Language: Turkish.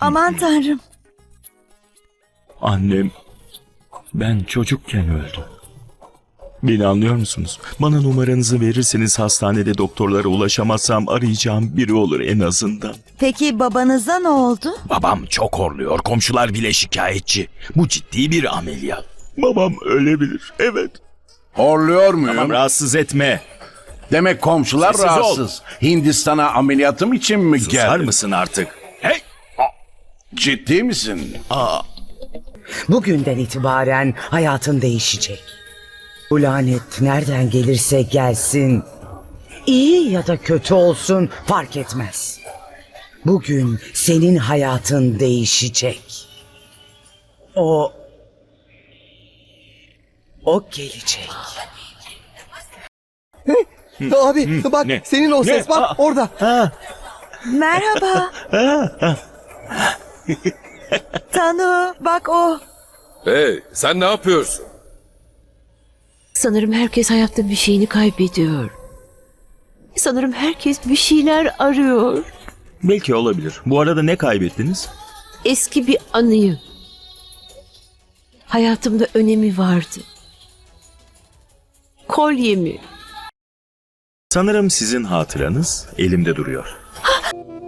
Aman tanrım. Annem ben çocukken öldü. Beni anlıyor musunuz? Bana numaranızı verirseniz hastanede doktorlara ulaşamazsam arayacağım biri olur en azından. Peki babanıza ne oldu? Babam çok horluyor. Komşular bile şikayetçi. Bu ciddi bir ameliyat. Babam ölebilir. Evet. Horluyor muyum? Tamam rahatsız etme. Demek komşular Sessiz ol. rahatsız. Hindistan'a ameliyatım için mi Susar geldin? mısın artık? Ciddi misin? Bugünden itibaren hayatın değişecek. Bu lanet nereden gelirse gelsin, iyi ya da kötü olsun fark etmez. Bugün senin hayatın değişecek. O o gelecek. Abi bak ne? senin o ses Ne? bak Aa. orada. Merhaba. Tanu bak o. Hey sen ne yapıyorsun? Sanırım herkes hayatta bir şeyini kaybediyor. Sanırım herkes bir şeyler arıyor. Belki olabilir. Bu arada ne kaybettiniz? Eski bir anıyı. Hayatımda önemi vardı. Kolyemi. Sanırım sizin hatıranız elimde duruyor.